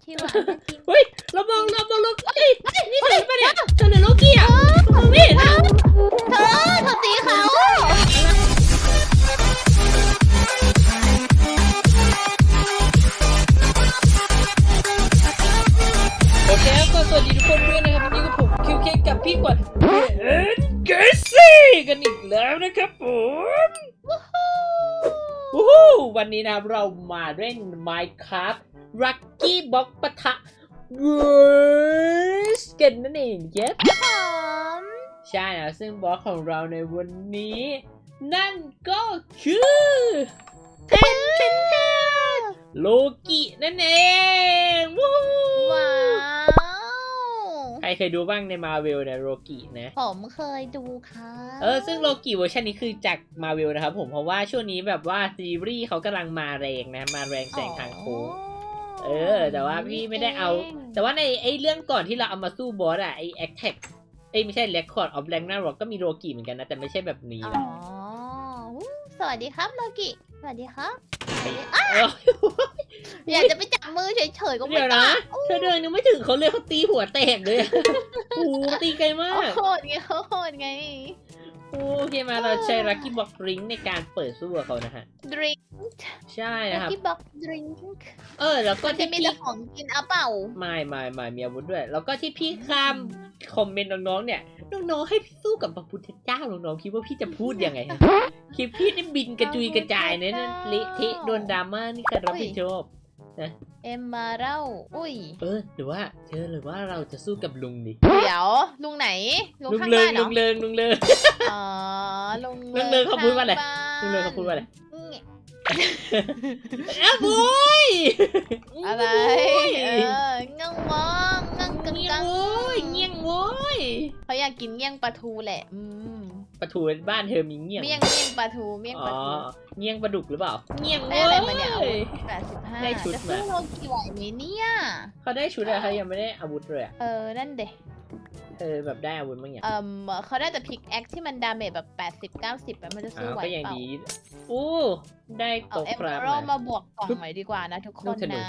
ชิวอะจะกินเฮ้ยเรามองเรามองโลกเฮ้ยนี่เธอปะเนี่ยเธอหรือโลกี้อะมองไม่เห็นอะเธอเธอตีเขาโอเคครับก็สวัสดีทุกคนด้วยนะครับวันนี้ก็ผมคิวเคกับพี่กวาดเอ็นเกซี่กันอีกแล้วนะครับผมวู้ฮู้วันนี้นะครับเรามาเล่น Minecraft Lucky Box ปะทะ Worst กันนั่นเองเย็บผมใช่นะซึ่งบอสของเราในวันนี้ นั่นก็คือเทนเทนเทนโลกินั่นเองวู้ว้าว ใครเคยดูบ้างในมาเวลเนี่ยโลกินะ ผมเคยดูค่ะเออซึ่งโลกิเวอร์ชันนี้คือจากมาเวลนะครับผมเพราะว่าช่วงนี้แบบว่าซีรีส์เขากำลังมาแรงนะ มาแรงแซงทางโค้ง เออ แต่ว่าพี่ไม่ได้เอา แต่ว่าในไอ้เรื่องก่อนที่เราเอามาสู้บอสอะไอ้แอคแท็กเอ้ยไม่ใช่เรคคอร์ดออฟแรงน่ารอกก็มีโลกิเหมือนกันนะ แต่ไม่ใช่แบบนี้อ๋อนะอู้สวัสดีครับโลกิสวัสดีครับเอออยากจะไปจับมือเฉยๆก็ไม่เดี๋ยวกนะล้าเธอเดินยังไม่ถึงเขาเลยเขาตีหัวแตกเลยอะโอ้โหตีไกลมากโคตรไงโคตรไง โอเคมาเราใช้ลัคกี้บ็อกริงในการเปิดสู้กับเขานะฮะดริงใช่ก์นะครับ ที่บอกดริงก์เออ แล้วก็มันจะที่มีพี่แต่ของกินเอาเปล่า ไม่ไม่ไม่มีอาวุธด้วย แล้วก็ที่พี่ข้ามคอมเมนต์น้องๆเนี่ยน้องๆให้พี่สู้กับพระพุทธเจ้าน้องๆคิดว่าพี่จะพูดยังไงฮะคลิปพี่ได้บินกระจุยกระจายเนี่ยนะเละเทะโดนดราม่านี่ใครรับผิดชอบ เอ็มมาเล่าอุ้ย เออหรือว่าเธอหรือว่าเราจะสู้กับลุงดิเดี๋ยวลุงไหน ลุงลุงข้างเลิบ้างนเหรลุองเลิงลุงเลิง อ๋อลุงลุงเลิงเขาพูดว่าอะไรข้ลุงเลิงเขาพูดว่าอะไรนี่อ้าวโว้ยอะไรเอองั่งมองงั่งกังเงี้ยกังงโว้ยเงี้ยงโว้ยเขาอยากกินเงี้ยงปลาทูแหละ อืมปลาทูบ้านเธอมีเงี้ยงเมี่ยงเมี่ยงปลาทูเมี่ยงอ๋ปอลาทู เงี้ยงปลาดุกหรือเปล่า เงี้ยงได้โว้อะไรมาเนี่ยย แปดสิบห้าได้ชุดจะสู้มาโลกี่ไหวไหมเนี่ย เขาได้ชุดอะไรเขายังไม่ได้อาวุธเลยอะเออ นั่นเด็เออแบบได้อาวุธบ้างอย่างเอ่มเขาได้แต่พิกแอคที่มันดาเมจแบบแปดสิบเก้าสิบอะมันจะสู้อ้าวไหวก็ยังเปล่า ดีอู้ได้เอาโต๊ะเอ็มคราฟเบอมามาบวกกล่องหน่อยดีกว่านะทุกคลูนกธนูนะ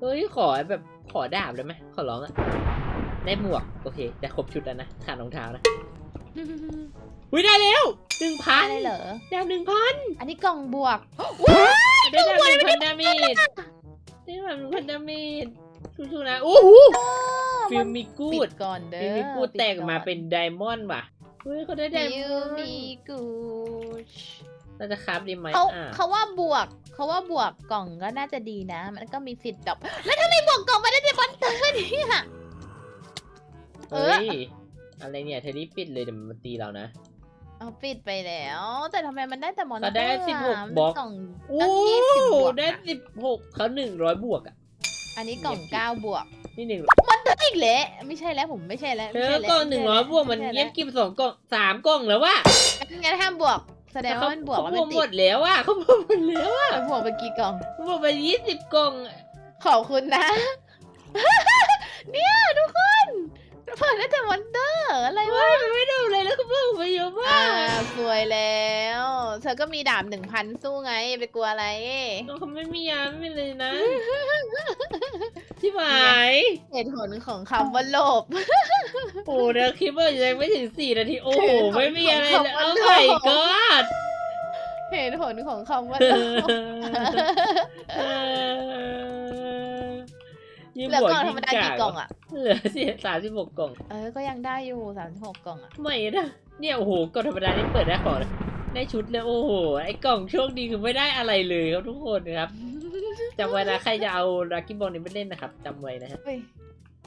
เฮ้ยขอแบบขอดาบได้ไหมขอร้องอะได้หมวกโอเคแต่ครบชุดแล้วนะขาดรองเท้านะ อุ้ยได้แล้วหนึ่งพันได้เหรอ ดาวหนึ่งพันอันนี้กล่องบวกได้ดาวหนึ่งพันดาเมจได้ดาวหนึ่งพันดาเมจสู้ๆนะโอ้โหฟิลมีกูปิดดก่อนเด้อฟิลมีกูดปิแตกออกมาเป็นไดมอนด์ว่ะเฮ้ยเขาได้ไดฟิมลอนมีด์กูดเราจะคราฟดีไหมเขาอะเขาว่าบวกเขาว่าบวกกล่องก็น่าจะดีนะ มันก็มีสิทธิ์ดรอปแล้วถ้าไม่บวกกล่องมาได้ที่บันเตอร์เนี่ยเอเฮ้อย อะไรเนี่ยเธอนี่ปิดเลยเดี๋ยวมันตีเรานะ เอาปิดไปแล้ว แต่ทำไมมันได้แต่มอนเตอเขาร์ได้อะ16มันบล็อกกล่องโอ้ตั้งยี่สิบบวกได้อะสิบหกเขาหนึ่งร้อยบวกอะ อันนี้กล่องเก้าบวก นี่หนึ่งมันได้อีกแล้วไม่ใช่แล้วผมไม่ใช่แล้วเธไม่อใช่แล้วกล่องหนึ่งร้อยบวกมันไใช่เงียแล้บกินสองกล่องสามกล่องแล้วว่ะงั้นห้ามบวก แสดงว่ามันบวกเขาแล้วบไม่วกหมติดดแล้วอะเขาบวกหมดแล้วอะมันบวกไปกี่กล่อง เขาบวกไปยี่สิบกล่องขอบคุณนะ เนี่ยทุกคน เปิดได้แต่มอนเตอร์อะไรวะมันไม่ดูเลยแล้วเขาบวกไปเยอะมาอ่ากสวยแล้ว เธอก็มีดาบหนึ่งพันสู้ไงไปกลัวอะไร เขาไม่มียาไม่มีเลยนะ ที่หมายเหตุผลของคำว่าโลภโอ้เดี๋ยวคลิปว่ายังไม่ถึงสี่นาที โอ้โหคือไม่มีอะไรเลยของโอ้ของ my ของ god เหตุผลของคำว่าเอโลภอ ยิ่งเหลือบวกกล่องธรยิ่รมดากี่กล่องอะเหลือสิสามสิบหกกล่อง เออ ก็ยังได้อยู่สามสิบหกกล่องอะไม่นะเนี่ยโอ้โหกล่องธรรมดานี่เปิดได้ของเลยได้ชุดเลยโอ้โหไอ้กล่องโชคดีคือไม่ได้อะไรเลยครับทุกคนนะครับจำไว้นะใครจะเอาลักกี้บอลนี้ไปเล่นนะครับจำไว้นะฮะเฮ้ย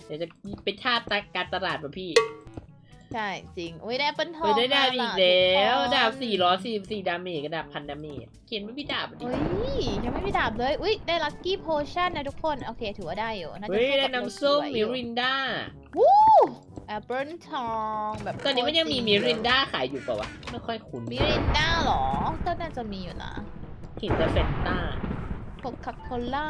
เดี๋ยวจะเป็นท่าตาการตลาดป่ะพี่ ใช่จริง อุ้ยได้เปิ้ลทองเฮ้ยได้ดาบมอีกล่ะแล้วทุกคนดาบสี่ร้อยสี่สี่ดาเมจกับดาบพันดาเมจเขียนไม่พี่ดาบดิเฮ้ยยังไม่มีดาบเลย อุ้ยได้ลัคกี้โพชั่นนะทุกคน โอเคถือว่าได้อยู่น่าจะเฮ้ยสู้ได้กับน้ำส้มโลมิกิไหวอยู่รินดาแอปเปิลทองแบบตอนนี้มันยังมีโคตมิจรินดาขายอยู่เปล่าวะไม่ค่อยคุ้นมิรินด้าเหรอ ก็น่าจะมีอยู่นะเห็นแต่เฟนต้าโคคาโคล่า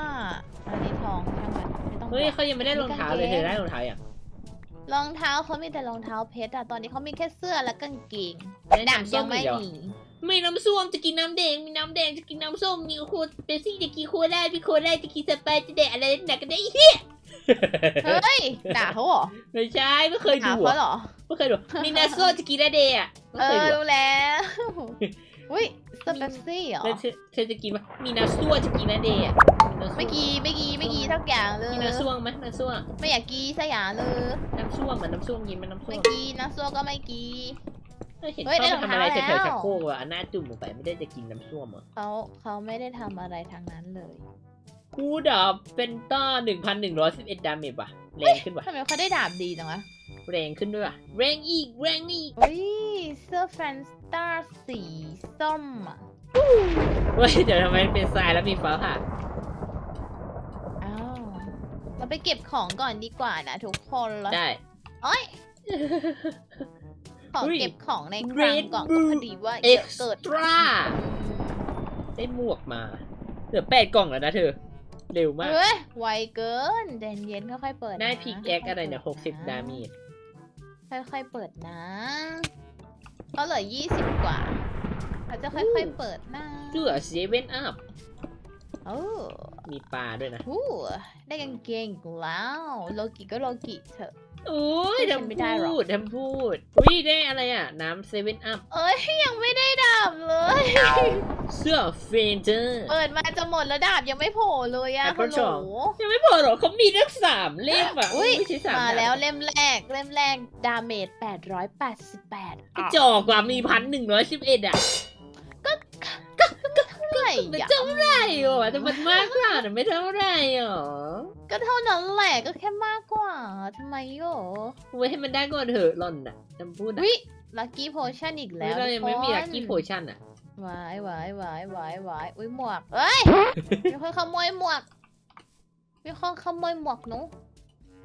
อันนี้ทองช่างมันไม่ต้องเฮ้ยบอกเขายังไม่ได้รองเท้าเลยมีกางเกงเธอได้รองเท้าอย่าง รองเท้าเขามีแต่รองเท้าเพชรอะตอนนี้เขามีแค่เสื้อและกางเกงได้ดาบน้ำส้ยัมงอีไม่กเหรอมีไม่น้ำส้วมจะกินน้ำแดงมีน้ำแดงจะกินน้ำส้มมีโคเปปซี่จะกินโคลาพี่โคลาจะกินสไปร์จะแดกอะไรหนักกันได้เฮียเฮ้ยด่าเขาเหรอไม่ใช่ไม่เคยด่าดูเขาอะเหรอไม่เคยดูมีนาโซจะกินอะไรอะไม่เอเคยอดูอะรู้แล้วอุ้ย สเปปซี่เหรอแล้วเธอเธอจะกินปะมีนาซัวจะกินอะไรอะไม่กีไม่กีไม่กีทักอย่างเลยกินน้ำส้วมไหมน้ำส้วมไม่อยากกีสักอย่างเลยน้ำส้วมเหมือนน้ำส้วมกินมันน้ำส้วไม่มกีนะซัวก็ไม่กีเฮ้ยเห็นเฮ้ยเขาไปทำอะไรได้แถรองวเท้าๆชักโครกอะเอาหน้าจุ่มลงไปไม่ได้จะกินน้ำส้วมเหรอเขาเขาไม่ได้ทำอะไรทางนั้นเลยกูดอบเป็นต้อหนึ่งพันหนึ่งร้อยสิบเอ็ดดาเมจว่ะแรงขึ้นว่ะทำไมเขาได้ดาบดีจังวะ แรงขึ้นด้วยว่ะแรงอีกแรงอีกเฮ้ยเสื้อแฟนสตาร์สีส้มอะเฮ้ยเดี๋ยวทำไมเป็นทรายแล้วมีฟ้าผ่าอ้าวเราไปเก็บของก่อนดีกว่านะทุกคนแล้วได้โอ้ยขออุ้ยเก็บของในคลัง Red ก่อน Bull ก็พอดีว่าเอ็เยกอะซ์เกิดตร้าได้หมวกมาเหลือแปดกล่องแล้วนะเธอ เร็วมากเฮ้ยไวเกินเดนเย็นค่อยๆเปิดได้นะพิกแอคอะไรเนี่ยหค่กๆสิบปิดาเมจ ค่อยๆเปิดนะ ก็เหลือยี่สิบกว่าเราจะค่อยๆเปิดนะเสื้อเซเว่นอัพโอ้มีปลาด้วยนะ หูได้กางเกงอีกแล้ว โลกิก็โลกิเถอะ โอ้ยฉันทำไม่ได้หรอก พูดทำพูดอุ้ยได้อะไรอะ น้ำเซเว่นอัพ เอ้ยยังไม่ได้ดาบเลย เสื้อเฟนเจอร์ เปิดมาจะหมดแล้วดาบยังไม่โผล่เลยอะแอปเปิ้ฮัลลโหลสองยังไม่พอหรอกเขามีตั้งสามเล่มอะอุ้ยไม่ใช่สามมาดบแล้วเล่มแรกเล่มแรกดาเมจ888กระจอกกว่ามีพันหนึ่งร้อยสิบเอ็ดอะเท่า ไหร่มันอะเท่าไหร่หรอแต่มันมากกว่าแต่ไม่เท่าไหร่หรอก็เท่านั้นแหละก็แค่มากกว่าทำไมโยไว้ให้มันได้ก่อนเถอะหล่อนน่ะจำพูดนะวิลักกี้โพชั่นอีกแล้แล้ววเรายังไม่มีทุลักกี้โพชั่นอะวายวายวายวายวายอุ้ยหมวกเอ้ย มีคนขโมยหมวก มีคนขโมยหมวกหนู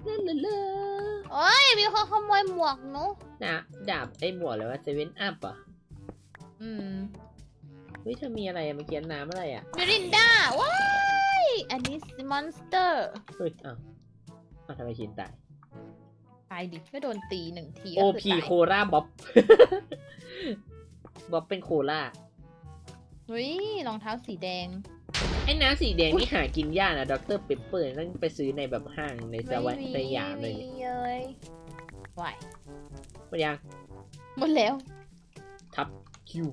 ลาลาลาเอ้ยมีคนขโมยหมวกหนูนะดาบไอ้หมวกเลยว่าเซเว่นอัพอะอืม เฮ้ยเธอมีอะไรอะเมื่อกี้น้ำอะไรอะมิรินดาว้ายอันนี้มอนสเตอร์เฮ้ยอ้าวอ้าวทำไมชินตาย ตายดิไม่โดนตีหนึ่งทีโอก็พีคือโคตายราบ๊อบ บ๊อบเป็นโคลาเฮ้ยรองเท้าสีแดง ไอ้น้ำสีแดงนี่หากินยากนะดรเปปเปอร์ต้องไปซื้อในแบบห้างในสวัสไม่มีสยามเลยไม่มีเลยไหวหมดยังหมดแล้วทับคิว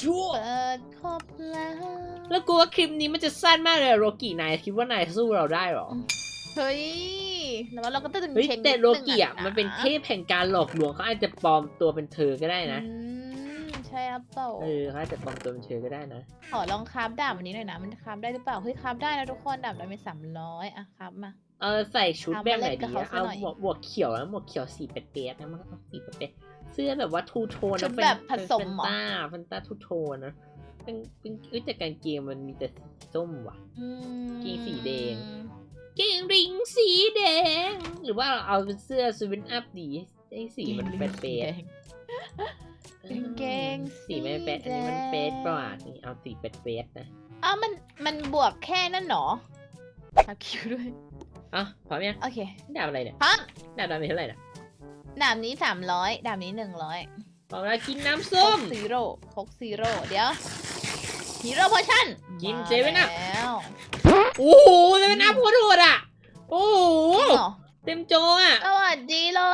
ชั่วเปิดครบแล้ว แล้วกูว่าคลิปนี้มันจะสั้นมากเลยอะโรกินายคิดว่านายสู้เราได้หรอ เฮ้ยแล้วเราก็ต้องเฮ้ยเช็คแต่นิดโรนึงกิอะะมันเป็นเทพแห่งการหลอกลวงเขาอาจจะปลอมตัวเป็นเธอก็ได้นะ อืมใช่ครับเปล่าเออเขาอาจจะปลอมตัวเป็นเธอก็ได้นะ ขอลองคราฟดาบอันนี้หน่อยนะ มันคราฟได้หรือเปล่า เฮ้ยคราฟได้นะทุกคนดาบเรามีสามร้อยอะคราฟมา เออใส่ชุดเอาแบมาบไหนเล่นกับดีเขาอะซะเอาหน่อยหมวกหมวกเขียวแล้วหมวกเขียวสีเป็ดเปียนะมันก็ต้องสีเป็ดเปีย เสื้อแบบว่าทูโทนชุนะดเป็นแบบผสมเป็นเหรอต้าเป็นต้าทูโทนนะเป็นเป็นเอ้ยแต่กางเกงมันมีแต่สีส้มว่ะอืมกีสีแดง เกงริงสีแดง หรือว่าเอาเป็นเสื้อสวินอัพดีไอ้สีมันเป็ดเปียกางเกงสีไม่เป็ดอันนี้มันสีแดงเป็ดกว่านี่เอาสีเป็ดเป็ดนะอ้าวมันมันบวกแค่นั่นเหรอคราฟคิวด้วยอะพร้อมยังโอเคดาบอะไรเนี่ยพร้อมดาบดาบมีเท่าไหร่น่ะ ดาบนี้สามร้อยดาบนี้หนึ่งร้อยพร้อมแล้วกินน้ำพส้มกซีโร่พกซีโร่เดี๋ยวฮีโร่พอชั่นกินมาเซเว่นอะแล้วโอ้โหจะเป็นน้ำโคตรโหดอะ โอ้โห จริงเหรอเต็มโจอะ สวัสดีโลกี้เ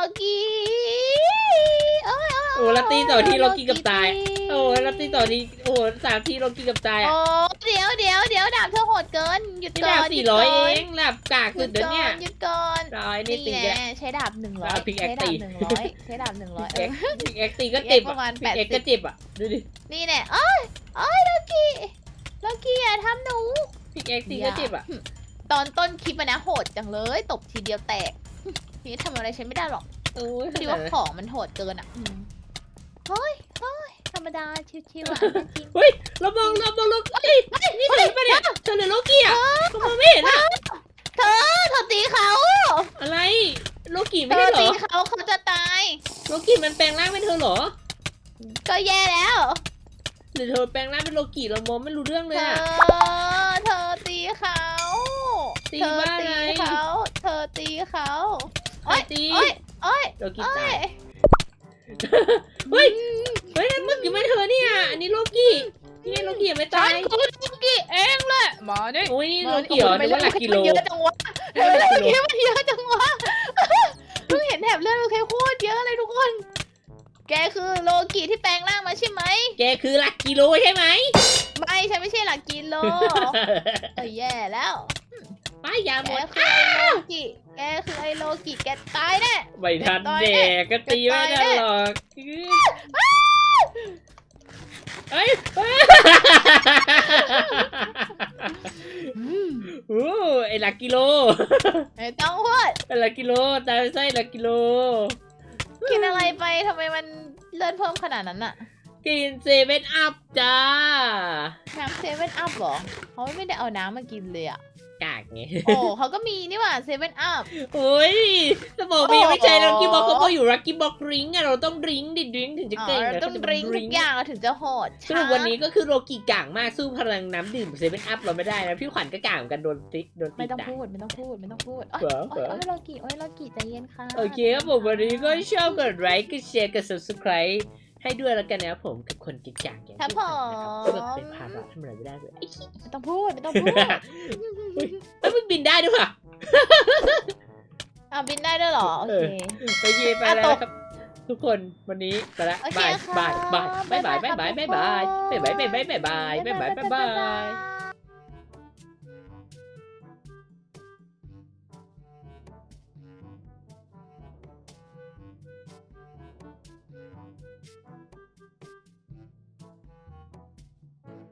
อ้ยเอ้ยโอ้แล้วตีต่อที่โลกี้กับตายโลโอ้แล้วตีต่อทีโอ้สามทีโลกิกับตายโอ้อะเดี๋ยวเดี๋ยวเดี๋ยวดาบเธอโหดเกินหยุดนี่ก่อดาบนสี่หยุดร้อยก่เองดาบกากหสุยุดดเดี๋ยวก่อเนี่ยนหยุดก่อนร้อยนี่ตีนี่แก แน่ใช้ดาบหนึ่งร้อยเอา pick ใช้ axe ดาตีบหนึ่งร้อยใช้ดาบหนึ่งร้อยพิเอกอแอ็กพิกแอ็กตีก็เจ็บประอะมาณพิกแอ็ก80 ก็เจ็บอะดูดินี่แน่เอ้ยเอ้ยโลกี้โลกี้อย่าทำหนู พิกแอ็กตีก็เจ็บอะตอนต้นคลิปอะนะโหดจังเลยตบทีเดียวแตกนี่ทำอะไรฉันไม่ได้หรอกโอ้ยพอดีว่าของมันโหดเกินอะอืม เฮ้ยเฮ้ยธรรมดาชิวๆอะจริง เฮ้ยเรามองเรามองโลกี้นี่เธอปะเนี่ยเธอเหลือโลกี้อะเรามองไม่เห็นอะเธอเธอตีเขาอะไรโลกี้เธไม่ได้อเหรตีอเขาเขาจะตาย โลกี้มันแปลงร่างเป็นเธอเหรอ ก็แย่แล้ว หรือเธอแปลงร่างเป็นโลกี้เรามองไม่รู้เรื่องเลเธยอ อะ เธอตีเขาตีเธอบ้าตีอะไรเขา เธอตีเขาใครตีโอ้ยโอ้ยโลกี้โอ้ตายย เฮ้ย เฮ้ยนั่นมื่อยังไม่เธอเนี่ย อันนี้โลกินี่ไงโลกิยังไม่ฉัตานยคือลูกี้เองแหละมาดิอุ้ยมาโลดิกิเหรอโอ้นึกว่าหลักกิโล เยอะจังวะเธอลูกี้มันเยอะจังวะเพิ่งเห็นแถบเลือดลูกแค่โคตรเยอะเลยทุกคน แกคือโลกิที่แปลงร่างมาใช่ไหม แกคือหลักกิโลใช่ไหม ไม่ฉันไม่ใช่หลักกิโลเออแย่แล้ว ป้ายาหแกมดคือไอโลกิแกคือไอโลกิแกตายแน่ ไม่ทันต่อยเด็แน่กก็ตีไม่ต่อยได้แน่หรอกเอ้ยเอ้ยโอ้ไอหลักกิโล ไม่ต้องพูดไอหลักกิโลตายไปไส้หลักกิโล กินอะไรไปทำไมมันเลือดเพิ่มขนาดนั้นอะกินเซเว่นอัพจ้า น้ำเซเว่นอัพหรอเขาไม่ได้เอาน้ำมากินเลยอะกาก ไงโอ้เขาก็มีนี่หว่าเซเว่นอัพ โอ้ยสมองพี่ไม่ใช่อ๋อลักกี้บ็อกเขาบอกอยู่ลักกี้บ็อกริงอะเราต้องริงดิริงถึงจะอ๋อเก่งเรานะต้องดริงทุกอย่างเราถึงจะโหดสรุปวันนี้ก็คือโรกิก่างมากสู้พลังน้ำดื่มเซเว่นอัพเราไม่ได้นะพี่ขวัญก็ก่างเหมือนกันโดนติ๊กโดนไม่ติ๊กต้องด่าพูดไม่ต้องพูดไม่ต้องพูดโอ้ยเหรอโอ้ยโอ้ยโลกิโอ้ยโลกิใจเย็นค่ะโอเคครับผมวันนี้ก็ชอบกดไลค์กดแชร์กด subscribe ให้ด้วยแล้วกันนะครับผมกับคนกิก่างอย่างครับพี่ผขวัญนะครับมเพื่อเป็นภาระทำอะไรไม่ได้เลยไม่ต้องพูดไม่ต้องพูดเอ้ยมึงบินได้ด้วยป่ะอะบินได้ด้วยเหรอโอเคโอเคไปอะแล้วตกนะครับทุกคนวันนี้ไปแล้วโอเคบายค่ะบายบายบายบายบ๊ายบาบายยบายบายครับบายบายบายบายบายบายบายบายบาย